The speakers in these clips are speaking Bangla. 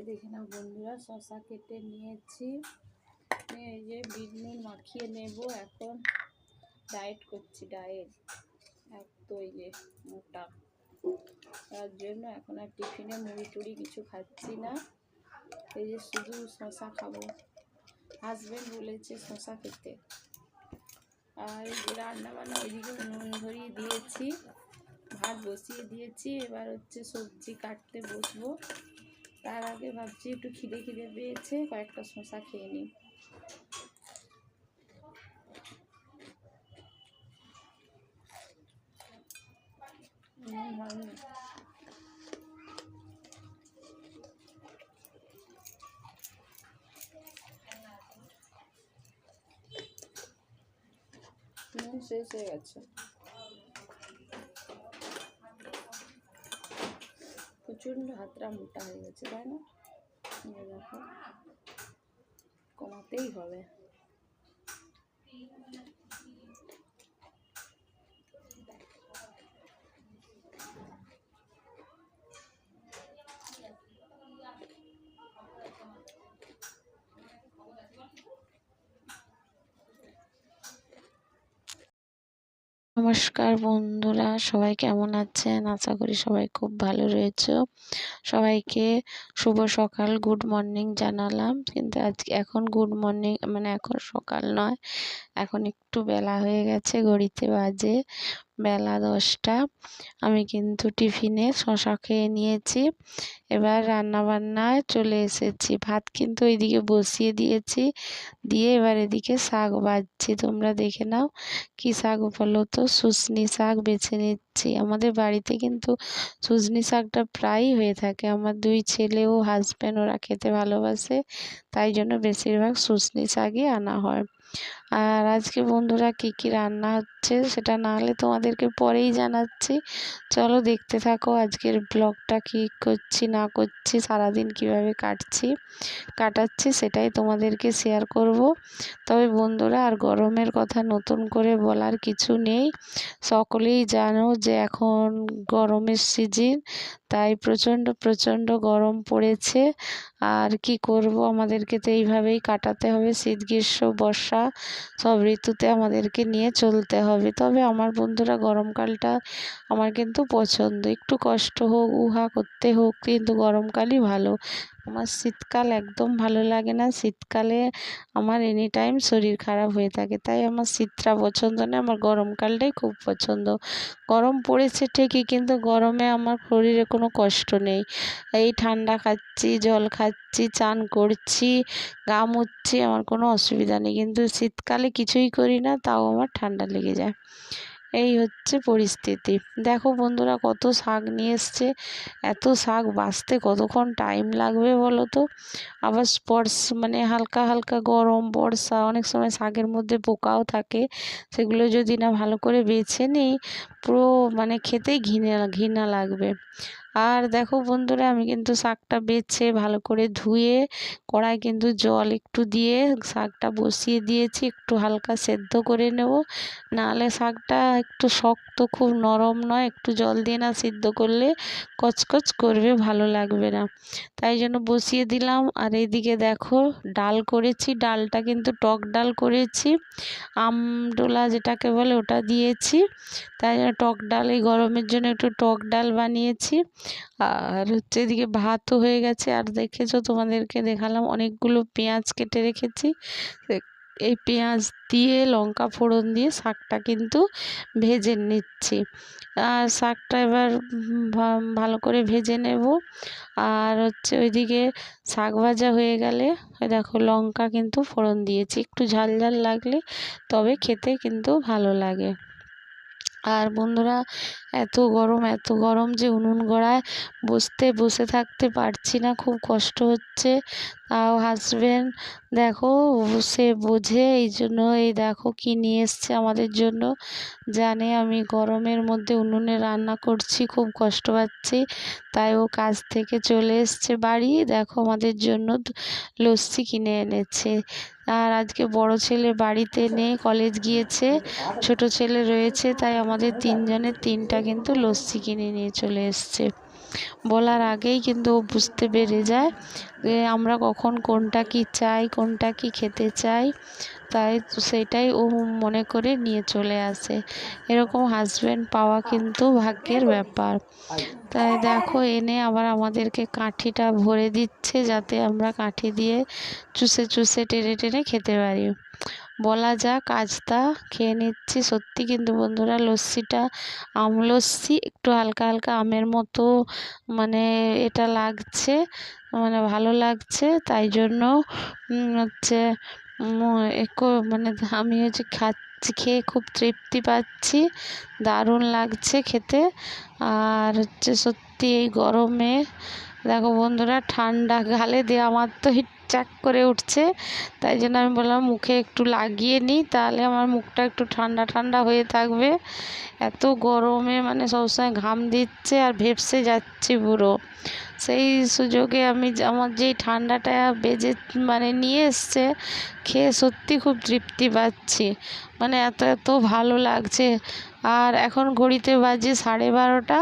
হ্যাঁ বন্ধুরা শশা কেটে নিয়েছি। নিয়ে এই যে বিট নুন মাখিয়ে নেব এখন। ডায়েট করছি, ডায়েট। এক তো এই যে মোটা। তার জন্য এখন আর টিফিনে মুড়ি টুড়ি কিছু খাচ্ছি না। এই যে শুধু শশা খাব। হাজবেন্ড বলেছে শশা খেতে। আর যে রান্না বান্না ওইদিকে উনুন ধরিয়ে দিয়েছি। ভাত বসিয়ে দিয়েছি। এবার হচ্ছে সবজি কাটতে বসবো। তার আগে ভাবছি একটু খিদে খিদে পেয়েছে কয়েকটা শশা খেয়ে নিই। শেষ হয়ে গেছে। প্রচণ্ড হাতটা মোটা হয়ে গেছে তাই না? দেখো কমাতেই হবে। নমস্কার বন্ধুরা, সবাই কেমন আছেন? আশা করি সবাই খুব ভালো রয়েছে। সবাইকে শুভ সকাল গুড মর্নিং জানালাম। কিন্তু আজকে এখন গুড মর্নিং মানে এখন সকাল নয়, এখন একটু বেলা হয়ে গেছে, ঘড়িতে বাজে বেলা দশটা। আমি কিন্তু টিফিনে শশা খেয়ে নিয়েছি। এবার রান্না বান্নায় চলে এসেছি। ভাত কিন্তু ওইদিকে বসিয়ে দিয়েছি। দিয়ে এবার এদিকে শাক বাজছি। তোমরা দেখে নাও কি শাক বলো তো শুশনি শাক বেছে নিচ্ছি। আমাদের বাড়িতে কিন্তু শুশনি শাকটা প্রায়ই হয়ে থাকে। আমার দুই ছেলে ও হাজব্যান্ড ওরা খেতে ভালোবাসে। তাই জন্য বেশিরভাগ শুশনি শাকই আনা হয়। আর আজকে বন্ধুরা কি কি রান্না হচ্ছে সেটা না হলে তোমাদেরকে পরেই জানাচ্ছি। চলো দেখতে থাকো আজকের ব্লগটা কি করছি, না করছি, সারাদিন কীভাবে কাটছি, কাটাচ্ছি সেটাই তোমাদেরকে শেয়ার করব। তবে বন্ধুরা আর গরমের কথা নতুন করে বলার কিছু নেই। সকলেই জানো যে এখন গরমের সিজন তাই প্রচণ্ড প্রচণ্ড গরম পড়েছে। আর কি করব, আমাদেরকে তো এইভাবেই কাটাতে হবে, শীত, গ্রীষ্ম, বর্ষা। সব ঋতুতে আমাদেরকে নিয়ে চলতে হবে। তবে আমার বন্ধুরা গরমকালটা আমার কিন্তু পছন্দ। একটু কষ্ট হোক, উহা করতে হোক, কিন্তু গরমকালই ভালো। আমার শীতকাল একদম ভালো লাগে না। শীতকালে আমার এনি টাইম শরীর খারাপ হয়ে থাকে। তাই আমার শীতটা পছন্দ না, আমার গরমকালটাই খুব পছন্দ। গরম পড়েছে ঠিকই, কিন্তু গরমে আমার শরীরে কোনো কষ্ট নেই। এই ঠান্ডা খাচ্ছি, জল খাচ্ছি, চান করছি, গা মুছছি, আমার কোনো অসুবিধা নেই। কিন্তু শীতকালে কিছুই করি না, তাও আমার ঠান্ডা লেগে যায়। এই হচ্ছে পরিস্থিতি। দেখো বন্ধুরা কত শাক নিয়ে এসছে, এত শাক বাঁচতে কতক্ষণ টাইম লাগবে বলো তো? আবার স্পর্শ মানে হালকা হালকা গরম, বর্ষা, অনেক সময় শাকের মধ্যে পোকাও থাকে, সেগুলো যদি না ভালো করে বেছে নিই, পুরো মানে খেতেই ঘৃণা ঘৃণা লাগবে। আর দেখো বন্ধুরা, আমি কিন্তু শাকটা বেছে ভালো করে ধুয়ে, কড়াই কিন্তু জল একটু দিয়ে শাকটা বসিয়ে দিয়েছি, একটু হালকা সেদ্ধ করে নেব। নাহলে শাকটা একটু শক্ত, খুব নরম নয়, একটু জল দিয়ে না সিদ্ধ করলে কচকচ করবে, ভালো লাগবে না। তাই জন্য বসিয়ে দিলাম। আর এইদিকে দেখো, ডাল করেছি, ডালটা কিন্তু টক ডাল করেছি। আমডোলা যেটাকে বলে ওটা দিয়েছি। তাই জন্য টক ডাল, এই গরমের জন্য একটু টক ডাল বানিয়েছি। আর হচ্ছে এদিকে ভাতও হয়ে গেছে। আর দেখেছ তোমাদেরকে দেখালাম অনেকগুলো পেঁয়াজ কেটে রেখেছি। এই পেঁয়াজ দিয়ে, লঙ্কা ফোড়ন দিয়ে শাকটা কিন্তু ভেজে নিচ্ছি। আর শাকটা এবার ভালো করে ভেজে নেব। আর হচ্ছে ওইদিকে শাক ভাজা হয়ে গেলে, ওই দেখো লঙ্কা কিন্তু ফোড়ন দিয়েছি। একটু ঝাল ঝাল লাগলে তবে খেতে কিন্তু ভালো লাগে। আর বন্ধুরা, এত গরম এত গরম যে উনুন গড়ায় বসতে, বসে থাকতে পারছি না, খুব কষ্ট হচ্ছে। তাও হাজবেন্ড দেখো, সে বোঝে, এই জন্য, এই দেখো কি নিয়ে এসছে আমাদের জন্য। জানে আমি গরমের মধ্যে উনুনে রান্না করছি, খুব কষ্ট পাচ্ছি। তাই ও কাজ থেকে চলে এসছে বাড়ি, দেখো আমাদের জন্য লস্যি কিনে এনেছে। আর আজকে বড় ছেলে বাড়িতে নেই কলেজ গিয়েছে, ছোট ছেলে রয়েছে, তাই আমাদের তিনজনের তিনটা কিন্তু লস্যি কিনে নিয়ে চলে এসছে। বলার আগেই কিন্তু ও বুঝতে পেরে যায় যে আমরা কখন কোনটা কি চাই, কোনটা কি খেতে চাই। তাই সেটাই ও মনে করে নিয়ে চলে আসে। এরকম হাজব্যান্ড পাওয়া কিন্তু ভাগ্যের ব্যাপার। তাই দেখো, এনে আবার আমাদেরকে কাঠিটা ভরে দিচ্ছে যাতে আমরা কাঠি দিয়ে চুষে চুষে টেনে টেনে খেতে পারি। বলা যাক আজটা খেয়ে নিচ্ছি। সত্যি কিন্তু বন্ধুরা, লস্যিটা, আম লস্যি, একটু হালকা হালকা আমের মতো মানে এটা লাগছে মানে ভালো লাগছে। তাই জন্য হচ্ছে মানে আমি হচ্ছে খাচ্ছি, খেয়ে খুব তৃপ্তি পাচ্ছি, দারুণ লাগছে খেতে। আর হচ্ছে সত্যি এই গরমে, দেখো বন্ধুরা, ঠান্ডা গালে দিয়ে আমার তো চাক করে উঠছে। তাই জন্য আমি বললাম, মুখে একটু লাগিয়ে নিই তাহলে আমার মুখটা একটু ঠান্ডা ঠান্ডা হয়ে থাকবে। এত গরমে মানে সবসময় ঘাম দিচ্ছে আর ভেপসে যাচ্ছি পুরো। সেই সুযোগে আমি আমার যেই ঠান্ডাটা বেজে মানে নিয়ে এসছে, খেয়ে সত্যি খুব তৃপ্তি পাচ্ছি। মানে এত এত ভালো লাগছে। আর এখন ঘড়িতে বাজে সাড়ে বারোটা।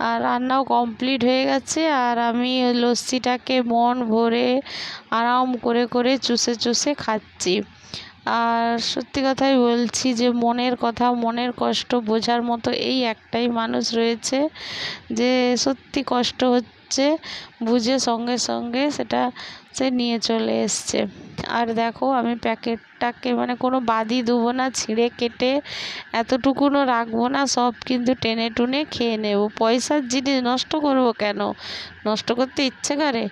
আর রান্নাও কমপ্লিট হয়ে গেছে। আর আমি লস্যিটাকে মন ভরে আরাম করে করে চুষে চুষে খাচ্ছি। আর সত্যি কথাই বলছি যে, মনের কথা, মনের কষ্ট বোঝার মতো এই একটাই মানুষ রয়েছে যে সত্যি কষ্ট হচ্ছে, বুঝে সঙ্গে সঙ্গে সেটা সে নিয়ে চলে এসছে। আর দেখো, আমি প্যাকেটটাকে মানে কোনো বাদই দেবো না, ছিঁড়ে কেটে এতটুকুনও রাখব না, সব কিন্তু টেনে টুনে খেয়ে নেব। পয়সার জিনিস নষ্ট করব কেন? নষ্ট করতে ইচ্ছে করে?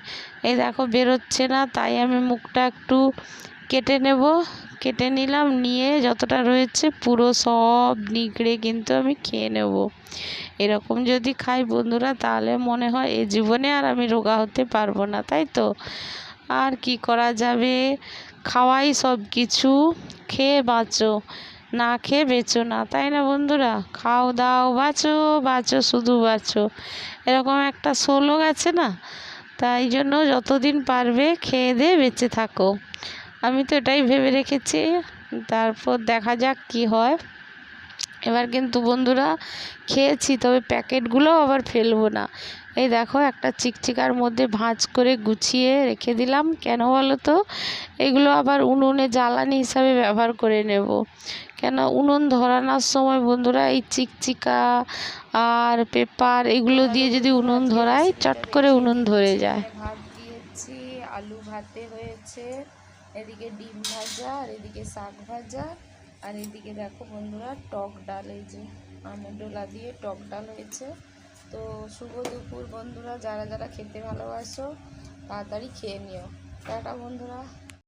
এই দেখো, বেরোচ্ছে না, তাই আমি মুখটা একটু কেটে নেব। কেটে নিলাম, নিয়ে যতটা রয়েছে পুরো সব নিগড়ে কিন্তু আমি খেয়ে নেব। এরকম যদি খাই বন্ধুরা, তাহলে মনে হয় এ জীবনে আর আমি রোগা হতে পারব না, তাই তো? আর কি করা যাবে? খাওয়াই সব কিছু, খেয়ে বাঁচো, না খেয়ে বেঁচো না, তাই না বন্ধুরা? খাও, দাও, বাঁচো বাঁচো, শুধু বাঁচো। এরকম একটা শ্লোক আছে না? তাই জন্য যতদিন পারবে খেয়ে দিয়ে বেঁচে থাকো। আমি তো এটাই ভেবে রেখেছি। তারপর দেখা যাক কি হয়। এবার কিন্তু বন্ধুরা, খেয়েছি, তবে প্যাকেটগুলো আবার ফেলব না। এই দেখো, একটা চিকচিকার মধ্যে ভাঁজ করে গুছিয়ে রেখে দিলাম। কেন বলো তো? এগুলো আবার উনুনে জ্বালানি হিসাবে ব্যবহার করে নেব। কেন? উনুন ধরানোর সময় বন্ধুরা, এই চিকচিকা আর পেপার এগুলো দিয়ে যদি উনুন ধরায় চট করে উনুন ধরে যায়। ভাত দিয়েছি, আলু ভাতে হয়েছে, এদিকে ডিম ভাজা আর এদিকে শাক ভাজা। আর এদিকে দেখো বন্ধুরা, টক ডাল, এই যে ডোলা দিয়ে টক ডাল হয়েছে। তো শুভ দুপুর বন্ধুরা যারা যারা খেতে ভালোবাসো তাড়াতাড়ি খেয়ে নিও। টাটা বন্ধুরা।